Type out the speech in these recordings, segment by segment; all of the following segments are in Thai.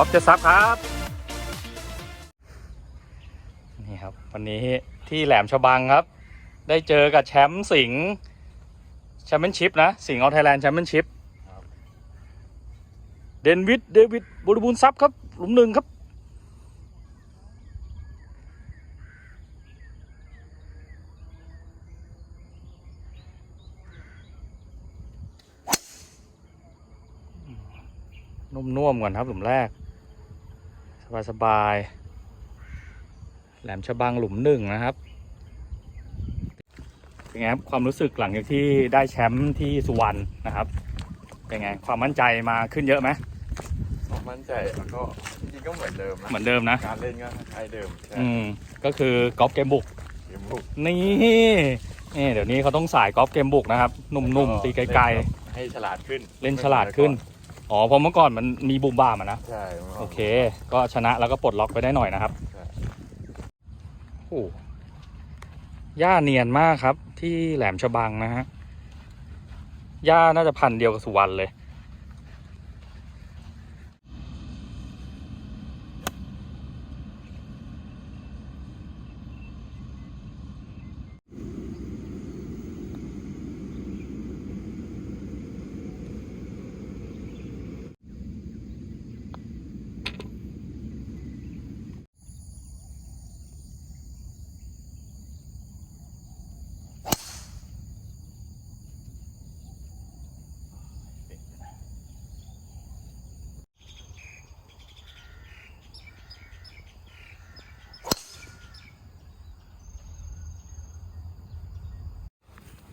อฟจะซับครับ นี่ครับ วันนี้ที่แหลมฉบังครับ ได้เจอกับแชมป์สิงห์แชมเปี้ยนชิพนะ สิงห์ออไทยแลนด์แชมเปี้ยนชิพเดนวิดเดวิดบริบูรณ์ทรัพย์ครับ หลุมหนึ่งครับนุ่มๆก่อนครับหลุมแรก สบายๆแหลมฉบังหลุมหนึ่งนะครับเป็นไงครับความรู้สึกหลังจากที่ได้แชมป์ที่สุวรรณนะครับเป็นไงความมั่นใจมาขึ้นเยอะไหมความมั่นใจแล้วก็จริงๆก็เหมือนเดิมนะเหมือนเดิมนะการเล่นก็คล้ายๆเดิมใช่อืมก็คือกอล์ฟเกมบุกเกมบุกนี่นี่เดี๋ยวนี้เขาต้องสายกอล์ฟเกมบุกนะครับหนุ่มๆตีไกลๆให้ฉลาดขึ้นๆเล่นฉลาดขึ้น อ๋อเพราะเมื่อก่อนมันมีบูมบ้ามอะนะ ใช่มื่ก่นโอเค ก็ชนะแล้วก็ปลดล็อกไปได้หน่อยนะครับใช่โอ้หญ้าเนียนมากครับ ที่แหลมฉบังนะฮะหญ้าน่าจะพันธุ์เดียวกับสุวรรณเลย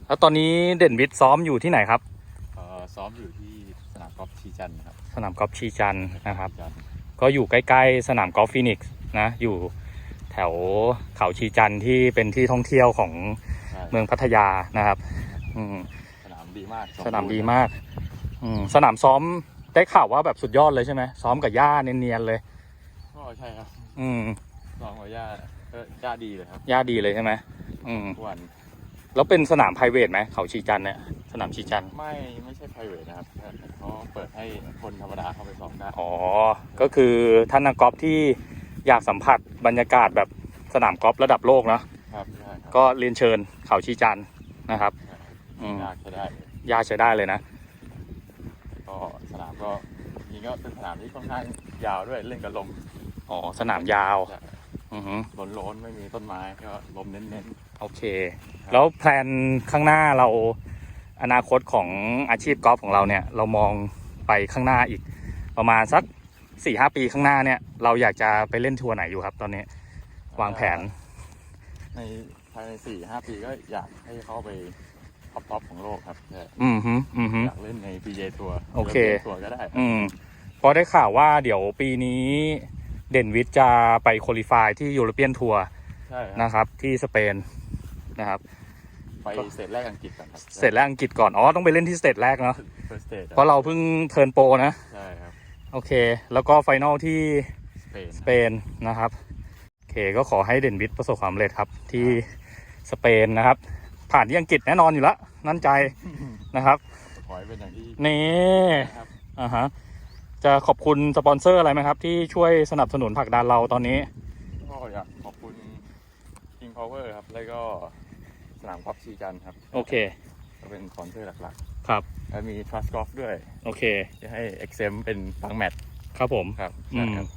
แล้วตอนนี้เด่นวิทย์ซ้อมอยู่ที่ไหนครับเอ่อซ้อมอยู่ที่สนามกอล์ฟชีจันทร์ครับสนามกอล์ฟชีจันทร์นะครับ ชีจันทร์ก็อยู่ใกล้ๆสนามกอล์ฟฟินิกส์นะอยู่แถวเขาชีจันทร์ที่เป็นที่ท่องเที่ยวของใช่เมืองพัทยานะครับอืมสนามดีมากสนามดีมากอืมสนามซ้อมได้ข่าวว่าแบบสุดยอดเลยใช่ไหมซ้อมกับหญ้าเนียนๆเลย ก็ใช่ครับอืมซ้อมกับย่าก็ย่าดีเลยครับ หญ้าดีเลยใช่ไหมอืม ทุกวัน แล้วเป็นสนามไพรเวทไหมเขาชีจันทร์เนี่ยสนามชีจันทร์ไม่ไม่ใช่ private นะครับเขาเปิดให้คนธรรมดาเข้าไปซ้อมได้อ๋อก็คือท่านนักกอล์ฟที่อยากสัมผัสบรรยากาศแบบสนามกอล์ฟระดับโลกเนาะครับใช่ครับก็เรียนเชิญเขาชีจันทร์นะครับอืมยากใช้ได้เลยยากใช้ได้เลยนะก็สนามก็จริงๆก็เป็นสนามที่ค่อนข้างยาวด้วยเล่นกับลมอ๋อสนามยาวใช่อือฮึโล้นๆไม่มีต้นไม้ก็ลมเน้น โอเค แล้วแพลนข้างหน้าเราอนาคตของอาชีพกอล์ฟของเราเนี่ย เรามองไปข้างหน้าอีก ประมาณสักสี่ห้าปีข้างหน้าเนี่ย เราอยากจะไปเล่นทัวร์ไหนอยู่ครับ ตอนนี้ๆวางแผน ในภายในสี่ห้าปีก็อยากให้เข้าไปท็อปท็อปของโลกครับใช่อืมฮึอืมฮึอยากเล่นใน PJ ทัวร์โอเคทัวร์ก็ได้ อืมพอได้ข่าวว่าเดี๋ยวปีนี้เด่นวิทย์จะไปคุริฟายที่ยูโรเปียนทัวร์ใช่ครับนะครับที่สเปน นะครับ ไปเสร็จแรกอังกฤษก่อนครับเสร็จแล้วอังกฤษก่อน อ๋อ ต้องไปเล่นที่สเตจแรกเนาะเฟิร์สเตจเพราะเราเพิ่งเทิร์นโปรนะ ใช่ครับ โอเค แล้วก็ไฟนอลที่สเปนสเปนนะครับ โอเค ก็ขอให้เด่นวิทย์ประสบความสำเร็จครับที่สเปนนะครับ ผ่านที่อังกฤษแน่นอนอยู่แล้วนั่นใจนะครับขอให้เป็นอย่างที่นี่ครับอ่าฮะจะขอบคุณสปอนเซอร์อะไรไหมครับ ที่ช่วยสนับสนุนผลักดันเราตอนนี้ก็อยากขอบคุณ King Power ครับ แล้วก็ส นามกอล์ฟชีจันทร์ครับโอเค ก็เป็นสปอนเซอร์หลักครับ ๆ แล้วมี Trust Golf ด้วย โอเค จะให้ XM เป็นบางแมตช์ครับผม ครับอืใช่มครับ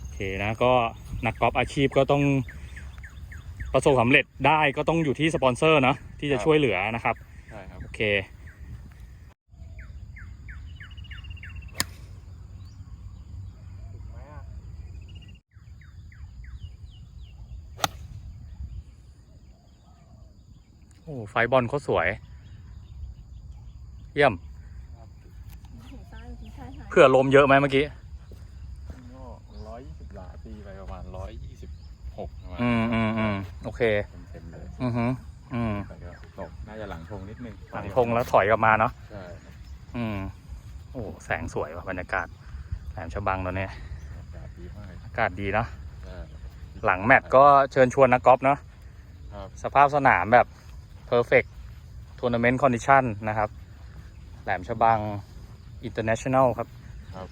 โอเคนะก็นักกอล์ฟอาชีพก็ต้องประสบความสำเร็จได้ก็ต้องอยู่ที่สปอนเซอร์เนอะที่จะช่วยเหลือนะครับ ใช่ครับ โอเค โอ้ไฟบอลเขาสวย เยี่ยมเผื่อลมเยอะไหมเมื่อกี้ก็ร้อยยี่สิบหลาตีไปประมาณร้อยยี่สิบหกประมาณอืมอืมอืมโอเคเต็มๆเลยอือฮึอืมแต่ก็ตกน่าจะหลังธงนิดนึงหลังพงแล้วถอยกลับมาเนาะใช่ครับอืมโอ้แสงสวยว่ะบรรยากาศแหลมฉบังตอนนี้อากาศดีมากเลยอากาศดีเนาะใช่หลังแมตช์ก็เชิญชวนนักกอล์ฟเนาะครับสภาพสนามแบบ Perfect Tournament Condition นะครับ แหลมฉบัง International ครับครับ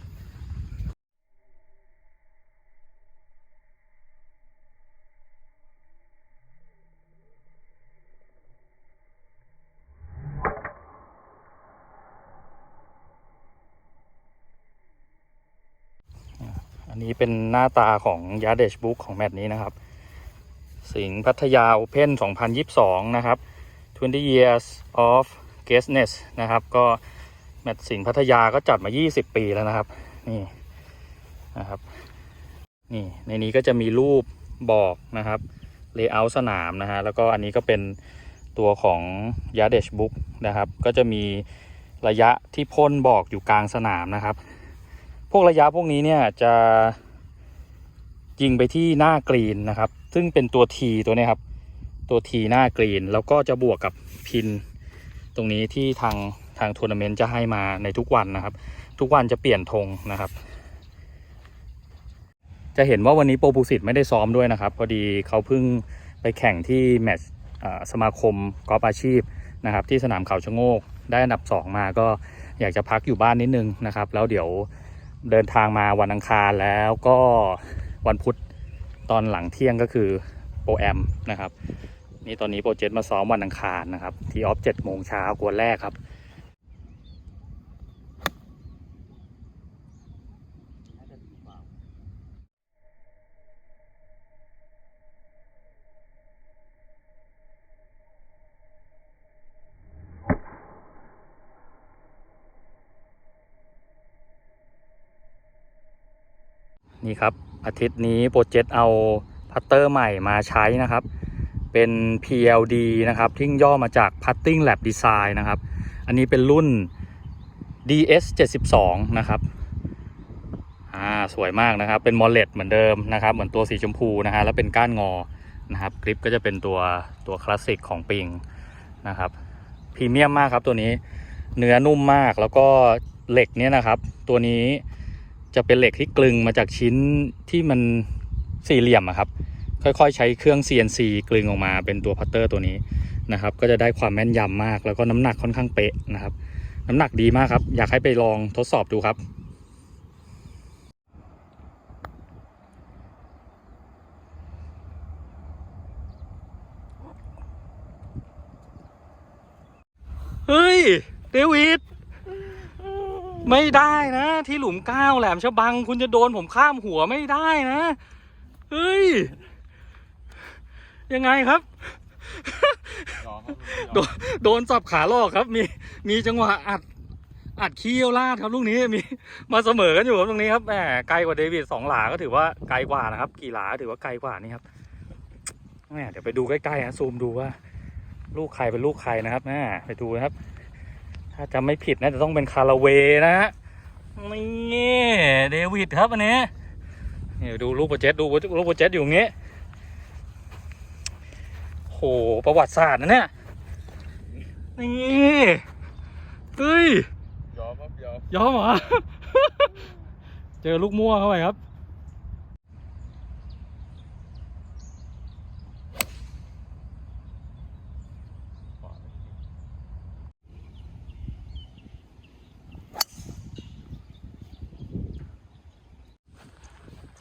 อันนี้เป็นหน้าตาของยาเดชบุ๊กของแมตช์นี้นะครับ สิงห์พัทยาโอเพ่น2022 นะครับ 20 years of guestness นะครับ ก็แมตสิงพัทยาก็จัดมา 20 ปีแล้วนะครับ นี่นะครับ นี่ในนี้ก็จะมีรูปบอกนะครับเลเยอร์สนามนะฮะ แล้วก็อันนี้ก็เป็นตัวของยาเดชบุ๊กนะครับ ก็จะมีระยะที่พ่นบอกอยู่กลางสนามนะครับ พวกระยะพวกนี้เนี่ยจะยิงไปที่หน้ากรีนนะครับ ซึ่งเป็นตัว T ตัวนี้ครับ ตัว T หน้ากรีน แล้วก็จะบวกกับพินตรงนี้ที่ทางทางทัวร์นาเมนต์จะให้มาในทุกวันนะครับ ทุกวันจะเปลี่ยนธงนะครับ จะเห็นว่าวันนี้โปรบูสิตไม่ได้ซ้อมด้วยนะครับ พอดีเขาเพิ่งไปแข่งที่แมตช์สมาคมกอล์ฟอาชีพนะครับ ที่สนามเขาชะโงกได้อันดับ 2 มาก็อยากจะพักอยู่บ้านนิดนึงนะครับ แล้วเดี๋ยวเดินทางมาวันอังคารแล้วก็วันพุธตอนหลังเที่ยงก็คือโปรแอมนะครับ นี่ตอนนี้โปรเจกต์มาซ้อมวันอังคารนะครับ ที่ออฟเจ็ดโมงเช้ากวนแรกครับ นี่ครับอาทิตย์นี้โปรเจกต์เอาพัตเตอร์ใหม่มาใช้นะครับ เป็น PLD นะครับที่ย่อมาจาก Putting Lab Design นะครับ อันนี้เป็นรุ่น DS 72นะครับอ่าสวยมากนะครับ เป็นมอลเลตเหมือนเดิมนะครับ เหมือนตัวสีชมพูนะฮะแล้วเป็นก้านงอนะครับกริปก็จะเป็นตัวตัวคลาสสิกของปิงนะครับพรีเมียมมากครับตัวนี้เนื้อนุ่มมากแล้วก็เหล็กเนี่ยนะครับ ตัวนี้จะเป็นเหล็กที่กลึงมาจากชิ้นที่มันสี่เหลี่ยมอะครับ ค่อยๆ ใช้เครื่อง CNC กลึงออกมาเป็นตัวพัตเตอร์ตัวนี้นะครับ ก็จะได้ความแม่นยำมาก แล้วก็น้ำหนักค่อนข้างเป๊ะนะครับ น้ำหนักดีมากครับ อยากให้ไปลองทดสอบดูครับเฮ้ยเดวิดไม่ได้นะ ที่หลุมก้าวแหลมฉบัง คุณจะโดนผมข้ามหัวไม่ได้นะ เฮ้ย ยังไงครับยอมครับ โดนโดนสับขาลอกครับ มีมีจังหวะอัดอัดขี้เอวลาดครับลูกนี้มีมาเสมอกันอยู่ครับตรงนี้ครับแหมไกลกว่าเดวิดสองหลาก็ถือว่าไกลกว่านะครับ กี่หลาถือว่าไกลกว่านี่ครับแหมเดี๋ยวไปดูใกล้ๆนะซูมดูว่า ลูกใครเป็นลูกใครนะครับแหมไปดูนะครับ ถ้าจำไม่ผิดนะจะต้องเป็นคาราเวย์นะฮะนี่เดวิดครับอันนี้นี่ดูลูกโปรเจกต์ดูลูกโปรเจกต์อยู่ตรงนี้โห ประวัติศาสตร์นะเนี่ย นี่เฮ้ย ยอมครับยอมยอมเหรอ เจอลูกมั่วเข้าไปครับ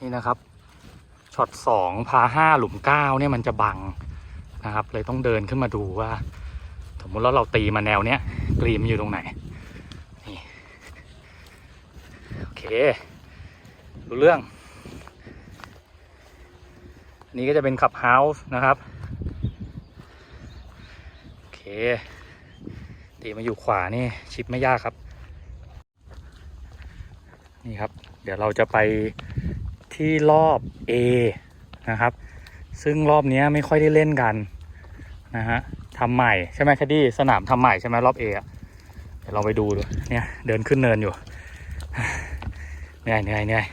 นี่นะครับ ช็อตสองพาห้าหลุมเก้าเนี่ยมันจะบัง นะครับ เลยต้องเดินขึ้นมาดูว่าสมมติแล้วเราตีมาแนวเนี้ยกรีมอยู่ตรงไหนนี่โอเค รู้เรื่องอันนี้ก็จะเป็นขับเฮาส์นะครับโอเคตีมาอยู่ขวานี่ชิปไม่ยากครับ นี่ครับ เดี๋ยวเราจะไปที่รอบ A นะครับ ซึ่งรอบนี้ไม่ค่อยได้เล่นกันนะฮะทำใหม่ใช่ไหมแคดดี้สนามทำใหม่ใช่ไหมรอบ A ออะเดี๋ยวเราไปดูดูเนี่ยเดินขึ้นเนินอยู่เหนื่อยเหนื่อยเหนื่อย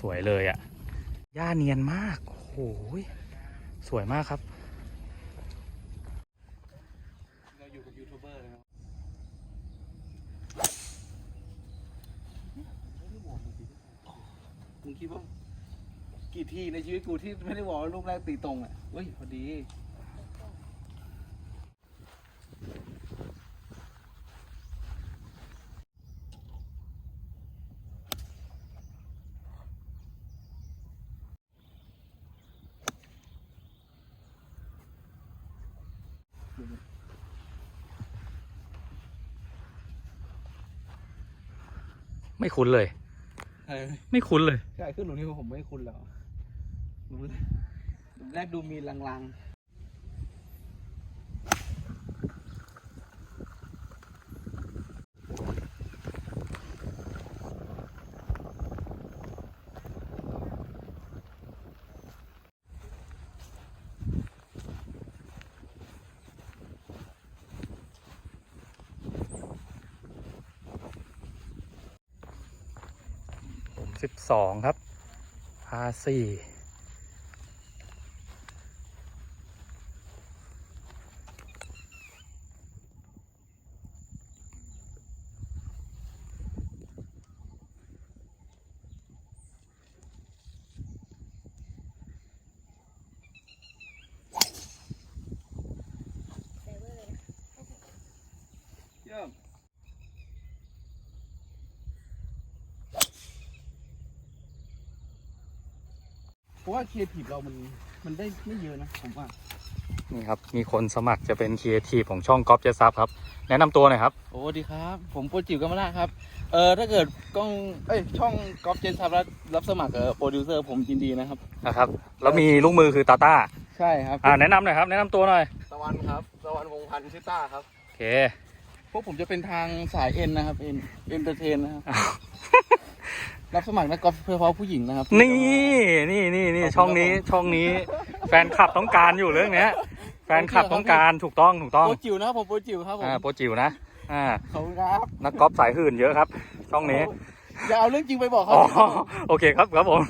สวยเลยอะ่ะหญ้าเนียนมากโอ้โหสวยมากครับ กูที่ไม่ได้บอกว่าลูกแรกตีตรงอะเฮ้ย พอดี ไม่คุ้นเลยอไม่คุ้นเลย ใช่ขึ้นหลุมนี้ผมไม่คุ้นแล้ว หลุมหลุแรกดูมีลังๆ12 ครับพา4 ราะว่าครีเอทีฟเรามันมันได้ไม่เยอะนะผมว่า นี่ครับ มีคนสมัครจะเป็นครีเอทีฟของช่องกอล์ฟเจซับครับ แนะนำตัวหน่อยครับ โอ้ดีครับ ผมโปรจิ๋วกัมมาลาครับ เออถ้าเกิดกล้องเอ้ยช่องกอล์ฟเจนซับรับรับสมัครเออโปรดิวเซอร์ผมยินดีนะครับ นะครับ แล้วมีลูกมือคือตาต้า ใช่ครับ อ่า แนะนำหน่อยครับ แนะนำตัวหน่อย ตะวันครับตะวันวงพันธ์ชิต้าครับ โอเค พวกผมจะเป็นทางสายเอ็นนะครับเอ็นเอนเตอร์เทนนะครับ อ้าว รับสมัครนักกอล์ฟเฉพาะผู้หญิงนะครับ นี่นี่นี่นี่ขอบคุณช่องนี้ครับผมช่องนี้ แฟนคลับต้องการอยู่เรื่องเนี้ย แฟนคลับต้องการถูกต้องถูกต้องโปรจิ๋วนะครับผมโปรจิ๋วครับผมอ่าโปรจิ๋วนะอ่าขอบคุณครับนักกอล์ฟสายหื่นเยอะครับ ช่องนี้อย่าเอาเรื่องจริงไปบอกเขาอ๋อโอเคครับครับผม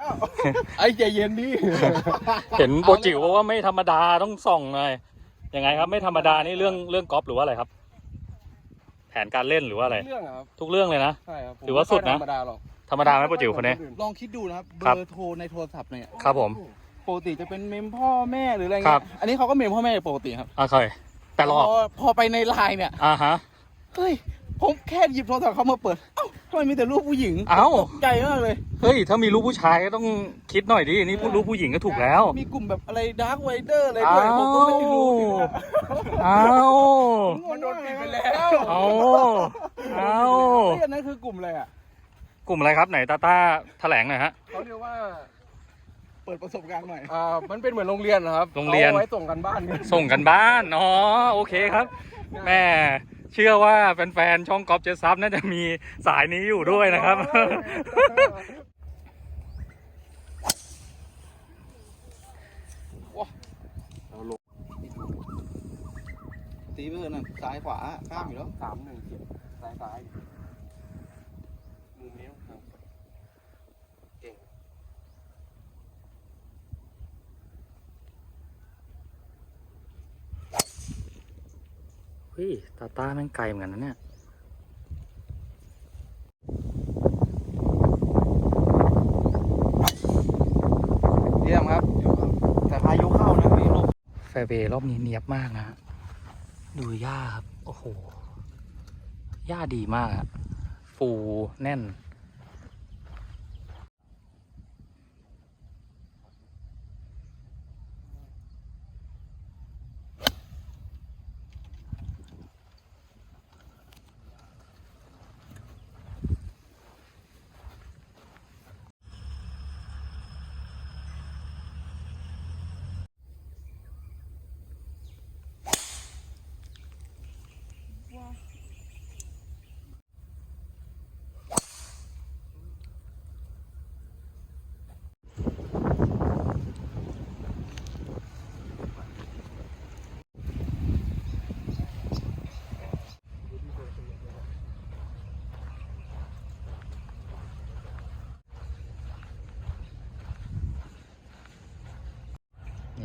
อ้าวไอ้ใจเย็นดิเห็นโปรจิ๋วบอกว่าไม่ธรรมดาต้องส่องหน่อยยังไงครับไม่ธรรมดานี่เรื่องเรื่องกอล์ฟหรือว่าอะไรครับแผนการเล่นหรือว่าอะไร เรื่องอะครับทุกเรื่องเลยนะ ใช่ครับผมถือว่าสุดนะ ไม่ค่อยธรรมดาหรอกธรรมดาไหมโปรจิ๋วคนนี้ ลองคิดดูนะครับเบครับอร์โทรในโทรศัพท์เนี่ยครับผม ปกติจะเป็นเมมพ่อแม่หรืออะไรครัเงี้บ ยอันนี้เขาก็เมมพ่อแม่ปกติครับโอเคแต่รอพอพอไปในไลน์เนี่ยอ่าฮะ เฮ้ย ผมแค่หยิบโทรศัพท์เขามาเปิด เอ้าทำไมมีแต่รูปผู้หญิงเอ้า ตกใจมากเลย เฮ้ย ถ้ามีลูกผู้ชายก็ต้องคิดหน่อยดิ นี่พูดลูกผู้หญิงก็ถูกแล้ว มีกลุ่มแบบอะไรดาร์กไวเดอร์อะไรด้วยผมก็ไม่รู้เอ้ามันโดนปิดไปแล้วเอาเอาเฮ้ยอันนั้นคือกลุ่มอะไรอะ กลุ่มอะไรครับไหนตาต้าแถลงหน่อยฮะ เขาเรียกว่าเปิดประสบการณ์หน่อย อ่ามันเป็นเหมือนโรงเรียนนะครับโรงเรียน อาไว้ส่งกันบ้านเนี่ยส่งกันบ้าน อ๋อ โอเคครับ แม่ เชื่อว่าแฟนๆช่องกอล์ฟเจซับน่าจะมีสายนี้อยู่ด้วยนะครับ ตีไปเถอะนะซ้ายขวาข้ามอยู่แล้วสามหนึ่งเจ็ดซ้ายซ้ายมุมนี้ครับเก่ง เฮ้ย ตาต้าแม่งไกลเหมือนกันนะเนี่ยเยี่ยมครับ แต่พายุเข้านะพี่ลมแฟร์เวย์รอบนี้เนียบมากนะฮะดูหญ้าครับ โอ้โห หญ้าดีมากอะฟูแน่น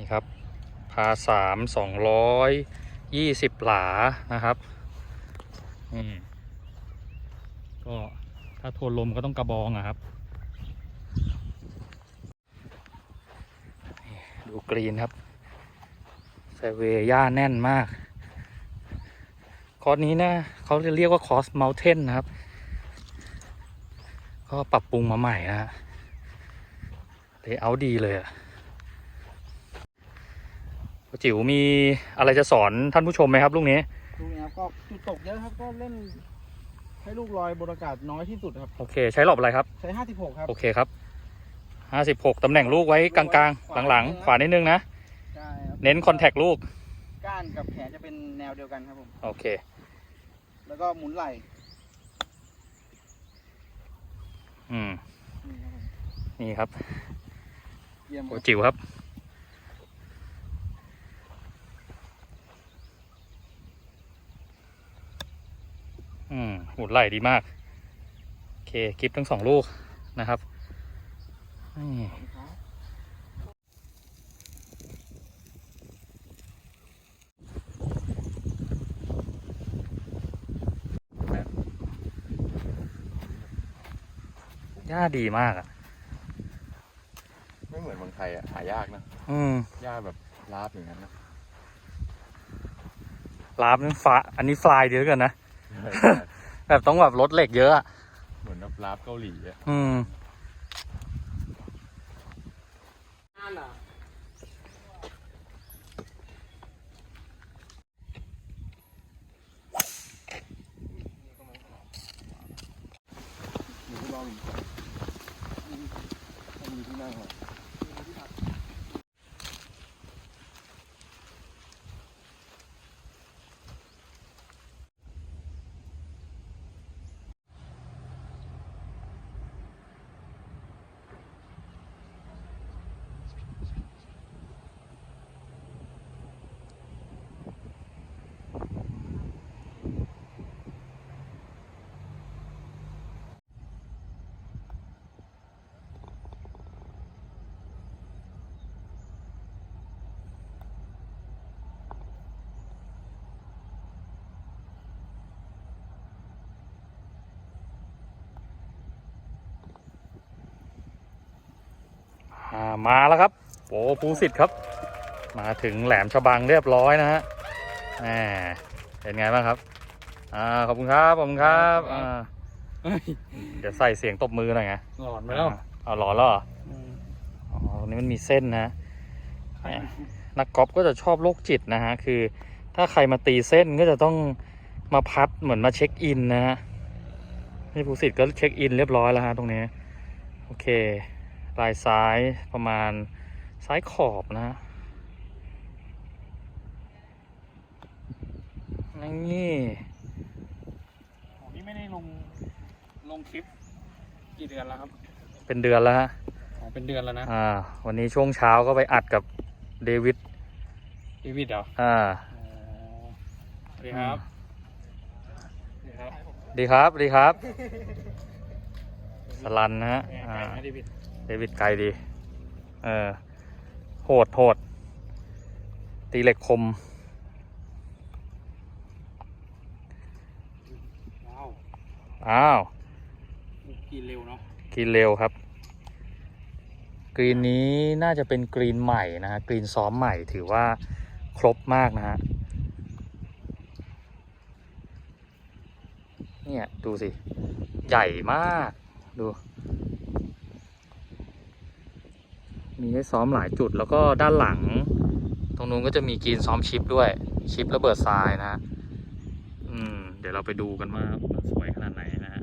ครับ พาสามสองร้อยยี่สิบหลานะครับนี่ก็ถ้าทวนลมก็ต้องกระบองอะครับ ดูกรีนครับแฟร์เวย์หญ้าแน่นมาก คอร์สนี้นะเขาจะเรียกว่าคอร์สเมลเทนนะครับ ก็ปรับปรุงมาใหม่นะฮะเลเยอร์ดีเลยอะ จิ๋วมีอะไรจะสอนท่านผู้ชมไหมครับลูกนี้ดูนะครับก็จุดตกเยอะครับก็เล่นให้ลูกลอยบนอากาศน้อยที่สุดครับ โอเค ใช้หลบอะไรครับ ใช้ห้าสิบหกครับ โอเคครับห้าสิบหกตำแหน่งลูกไว้กลางๆ หลังๆขวานิดนึงนะ ใช่ครับเน้นคอนแทคลูก ก้านกับแขนจะเป็นแนวเดียวกันครับผม โอเค แล้วก็หมุนไหล่อืม นี่ครับผมนี่ครับ เยี่ยมคโอรับ จิ๋วครับ อืมหมุนไหล่ดีมาก โอเคคลิปทั้งสองลูกนะครับนี่หญ้าดีมากอะ ไม่เหมือนเมืองไทยอะ หายากนะอืมหญ้าแบบราบอย่างนั้นนะลาบนี่ฟ้าอันนี้ฟลายดีเหลือเกินนะ แบบต้องแบบรถเหล็กเยอะอะ เหมือนแบบราบเกาหลีอะอืมมีที่ลองมีที่นั่งเหรอ อ่า มาแล้วครับโอ้ภูสิทธิ์ครับ มาถึงแหลมฉบังเรียบร้อยนะฮะแหมเป็นไงบ้างครับ อ่าขอบคุณครับขอบคุณครับอ่าเดี๋ยวใส่เสียงตบมือหน่อยไงหลอนไปแล้วอ่าเอาหล่อแล้วเหรออ๋อตรงนี้มันมีเส้นนะแหมนักกอล์ฟก็จะชอบโรคจิตนะฮะคือ ถ้าใครมาตีเส้นก็จะต้องมาพัดเหมือนมาเช็คอินนะฮะนี่ภูสิทธิ์ก็เช็คอินเรียบร้อยแล้วฮะตรงนี้ โอเค ลายซ้ายประมาณซ้ายขอบนะฮะนี่ผมนี่ไม่ได้ลงลงคลิปกี่เดือนแล้วครับ เป็นเดือนแล้วฮะอ๋อเป็นเดือนแล้วนะอ่า วันนี้ช่วงเช้าก็ไปอัดกับเดวิดชีวิตเหรออ่าสวัสดีครับสวัสดีครับดีครับดีครับ สลันนะฮะแหม่อ่าไก่ไม่ได้บิด เดวิดไกลดี เออ โหดโหด ตีเหล็กคมว้าวอ้าว กินเร็วเนาะ กินเร็วครับ กรีนนี้น่าจะเป็นกรีนใหม่นะฮะ กรีนซ้อมใหม่ถือว่าครบมากนะฮะ เนี่ย ดูสิ ใหญ่มาก ดู มีให้ซ้อมหลายจุดแล้วก็ด้านหลัง ตรงนู้นก็จะมีกรีนซ้อมชิปด้วยชิประเบิดทรายนะฮะอืม เดี๋ยวเราไปดูกันว่ามันสวยขนาดไหนนะฮะ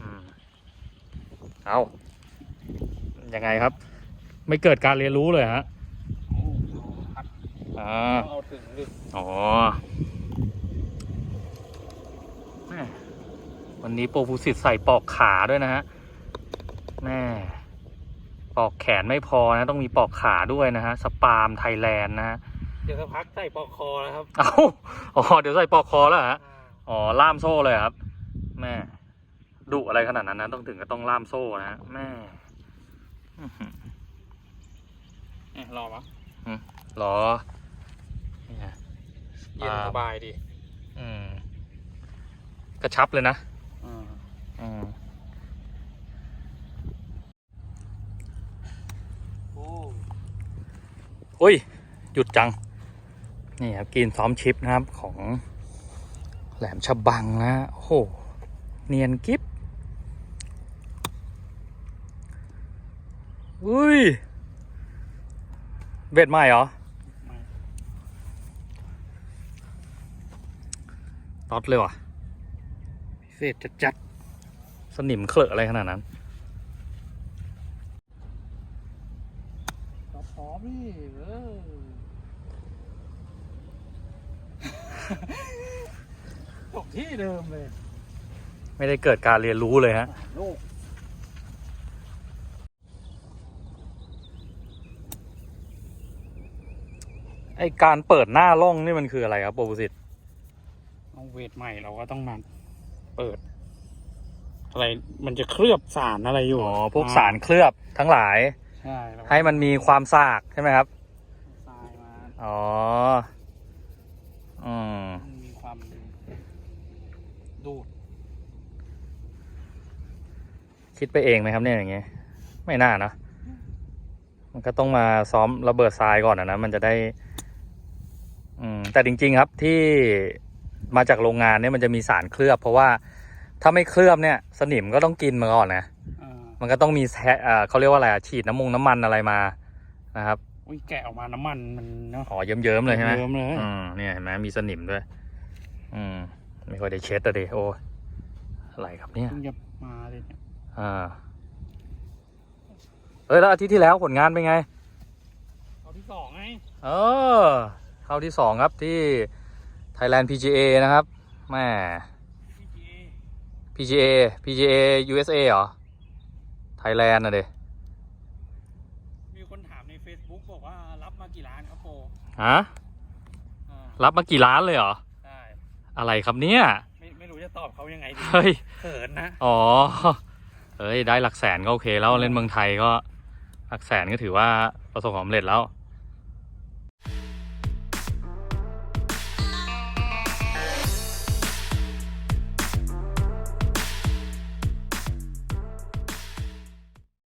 อืมเอายังไงครับ ไม่เกิดการเรียนรู้เลยฮะอ่าเอาถึงดิอ๋อวันนี้โปรฟูสิตใส่ปอกขาด้วยนะฮะแม่ ปอกแขนไม่พอนะ ต้องมีปอกขาด้วยนะฮะ สปาร์มไทยแลนด์นะฮะ เดี๋ยวสักพักใส่ปอกคอแล้วครับเอาอ๋อ เดี๋ยวใส่ปอกคอแล้วเหรอฮะ อ๋อ ล่ามโซ่เลยเหรอครับ แม่ดุอะไรขนาดนั้นนะต้องถึงก็ต้องล่ามโซ่นะฮะ แม่อื้อหือเอ๊ะรอปะหรอนี่ไงเย็นสบายดี อืม กระชับเลยนะอ่าอืม โอ้ อุ้ย หยุดจัง นี่ครับกินซ้อมชิปนะครับของแหลมฉบังนะโอ้โห เนียนกิฟอุ้ย เบ็ดใหม่เหรอตอดเลยว่ะฟเศษจัดจัดสนิมเคลอะอะไรขนาดนั้น พร้อ มนี่เออตกที่เดิมเลยไม่ได้เกิดการเรียนรู้เลยฮะ ลูกไอการเปิดหน้าล่องนี่มันคืออะไรครับโปรบุสิตเอาเวทใหม่เราก็ต้องมาเปิด อะไรมันจะเคลือบสารอะไรอยู่ อ๋อ พวกสารเคลือบทั้งหลาย ใช่แล้วให้มันมีความสากใช่ไหมครับ ทรายมาอ๋อ อืม มันมีความดูดคิดไปเองไหมครับเนี่ยอย่างเงี้ยไม่น่านะ มันก็ต้องมาซ้อมระเบิดทรายก่อนนะนะมันจะได้ อืม แต่จริง ๆ ครับที่มาจากโรงงานเนี่ยมันจะมีสารเคลือบ เพราะว่าถ้าไม่เคลือบเนี่ย สนิมก็ต้องกินมาก่อนนะอ่า มันก็ต้องมีแทะอ่าเขาเรียกว่าอะไรอะฉีดน้ำมงน้ำมันอะไรมานะครับอุ้ยแกะออกมาน้ำมันมันเนาะอ๋อเยิ้มๆเลยใช่ไหมเยิ้มเลยอืมเนี่ยเห็นไหมมีสนิมด้วย อืมไม่ค่อยได้เช็ดอะดิโอ้ยอะไรครับเนี่ยเพิ่งจะมาเลยเนี่ยอ่าเอ้ยแล้วอาทิตย์ที่แล้วผลงานเป็นไง เอาที่สองไงเออเข้าที่สองครับที่ Thailand PGA นะครับแม่ PGA PGA USA เหรอ Thailand นะเดมีคนถามใน Facebook บอกว่ารับมากี่ล้านครับโปฮะอ่ารับมากี่ล้านเลยเหรอ ใช่อะไรครับเนี่ย ไม่ไม่รู้จะตอบเขายังไงดีเฮ้ย เขินนะ อ๋อเอ้ย ได้หลักแสนก็โอเคแล้วเล่นเมืองไทยก็ หลักแสนก็ถือว่าประสบความสำเร็จแล้วใ